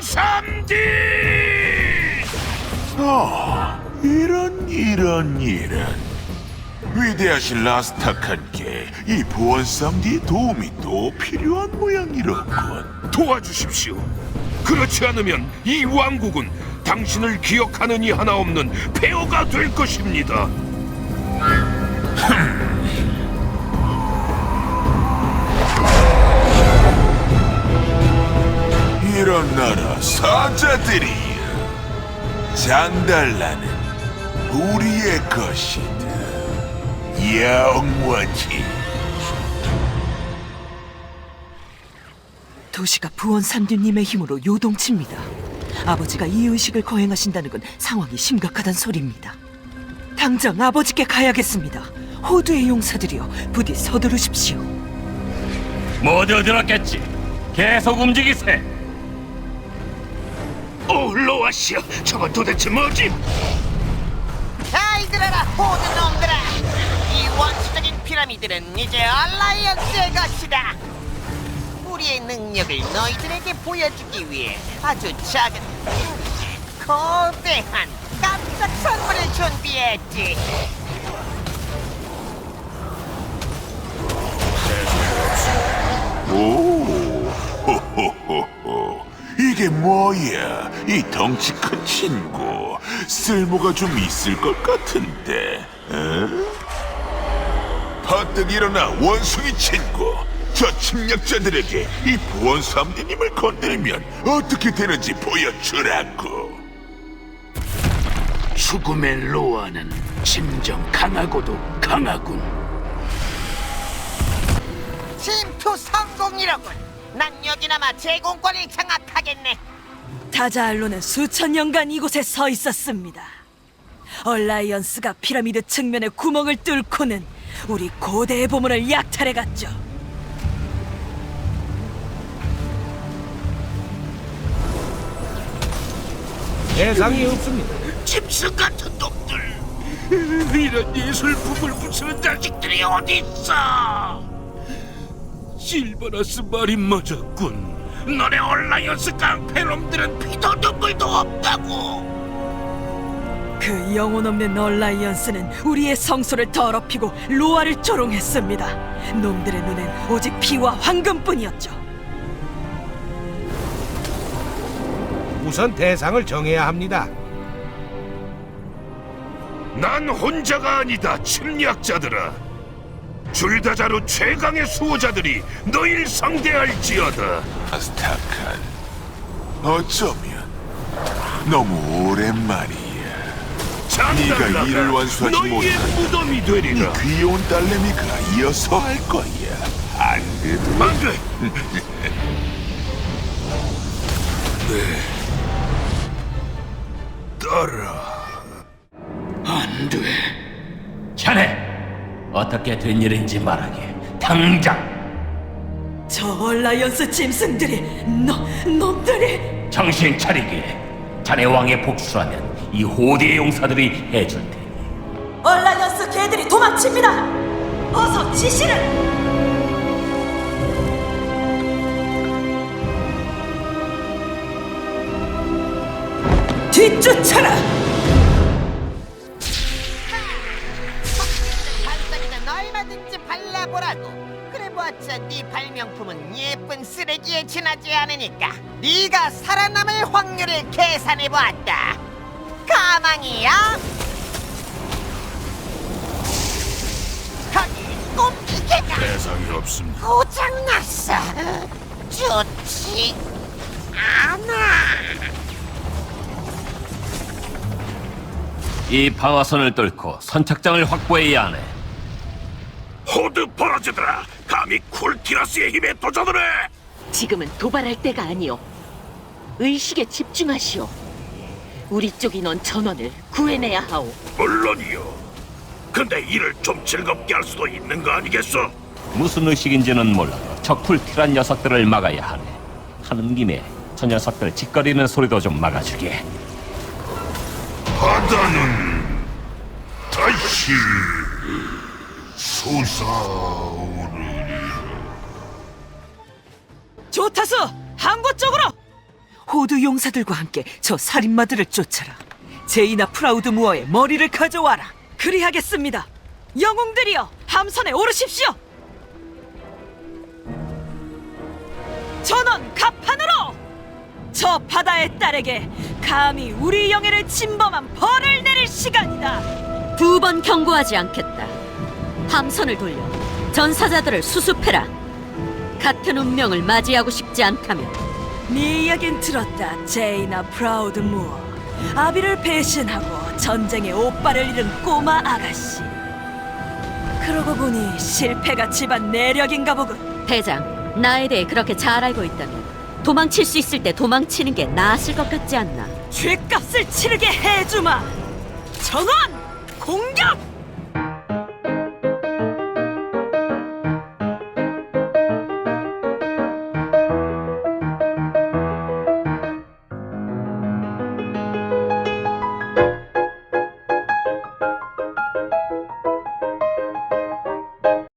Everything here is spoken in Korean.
어디? 이런 이런 이런 위대하신 라스타칸께 이 보안 쌈디의 도움이 또 필요한 모양이로군 도와주십시오. 그렇지 않으면 이 왕국은 당신을 기억하는 이 하나 없는 폐허가 될 것입니다. 이런 나라 사자들이여 장달라는 우리의 것이다 영원히 도시가 부원 삼두님의 힘으로 요동칩니다. 아버지가 이 의식을 거행하신다는 건 상황이 심각하단 소리입니다. 당장 아버지께 가야겠습니다. 호두의 용사들이여 부디 서두르십시오. 모두 들었겠지. 계속 움직이세. 오, 로아시아, 저건 도대체 뭐지? 잘 들어라 모든 놈들아. 이 원시적인 피라미드는 이제 얼라이언스의 것이다. 우리의 능력을 너희들에게 보여주기 위해 아주 작은 거대한 깜짝 선물을 준비했지 이게 뭐야? 이 덩치 큰 친구 쓸모가 좀 있을 것 같은데. 어? 퍼뜩 일어나 원숭이 친구. 저 침략자들에게 이 보원 삼디님을 건드리면 어떻게 되는지 보여주라고. 죽음의 로아는 진정 강하고도 강하군. 침투 성공이로군 난 여기나마 제공권을 장악하겠네 다자알로는 수천 년간 이곳에 서 있었습니다. 얼라이언스가 피라미드 측면에 구멍을 뚫고는 우리 고대의 보물을 약탈해갔죠. 대상이 없습니다. 집수 같은 놈들. 이런 예술품을 부수는 자식들이 어디 있어? 실버나스 말이 맞았군. 너네 얼라이언스 깡패놈들은 피도 눈물도 없다고. 그 영혼 없는 얼라이언스는 우리의 성소를 더럽히고 로아를 조롱했습니다. 놈들의 눈엔 오직 피와 황금뿐이었죠. 우선 대상을 정해야 합니다. 난 혼자가 아니다, 침략자들아. 줄다자루 최강의 수호자들이 너희를 상대할지어다. 아스타칸. 어쩌면 너무 오랜만이야. 네가 일을 완수하지 너희의 못한 무덤이 이 되리라. 귀여운 딸내미가 이어서 할 거야. 안 그래도 안 돼. 어떻게 된 일인지 말하게. 당장 저 얼라이언스 짐승들이 너 놈들이 정신 차리게. 자네 왕의 복수라면 이 호대의 용사들이 해줄 테니. 얼라이언스 개들이 도망칩니다. 어서 지시를. 뒤쫓아라. 발라보라고. 그래봤자 네 발명품은 예쁜 쓰레기에 지나지 않으니까 네가 살아남을 확률을 계산해보았다. 가망이야? 거기 꼼피개가 대상이 없습니다. 고장났어. 좋지 않아. 이 방어선을 뚫고 선착장을 확보해야 하네. 호드 버러지들아, 감히 쿨티라스의 힘에 도전을 해! 지금은 도발할 때가 아니오. 의식에 집중하시오. 우리 쪽 인원 전원을 구해내야 하오. 물론이요. 근데 일을 좀 즐겁게 할 수도 있는 거 아니겠어? 무슨 의식인지는 몰라도 적풀 티란 녀석들을 막아야 하네. 하는 김에 저 녀석들 짓거리는 소리도 좀 막아주게. 바다는 다시 솟아오르리. 조타수 항구 쪽으로 호두 용사들과 함께 저 살인마들을 쫓아라. 제이나 프라우드 무어의 머리를 가져와라. 그리하겠습니다. 영웅들이여, 함선에 오르십시오. 전원 갑판으로! 저 바다의 딸에게 감히 우리 영예를 침범한 벌을 내릴 시간이다. 두 번 경고하지 않겠다. 함선을 돌려 전사자들을 수습해라. 같은 운명을 맞이하고 싶지 않다면 네 이야긴 들었다, 제이나 프라우드 무어. 아비를 배신하고 전쟁에 오빠를 잃은 꼬마 아가씨. 그러고 보니 실패가 집안 내력인가 보군. 대장 나에 대해 그렇게 잘 알고 있다면 도망칠 수 있을 때 도망치는 게 나았을 것 같지 않나? 죄값을 치르게 해주마. 전원 공격!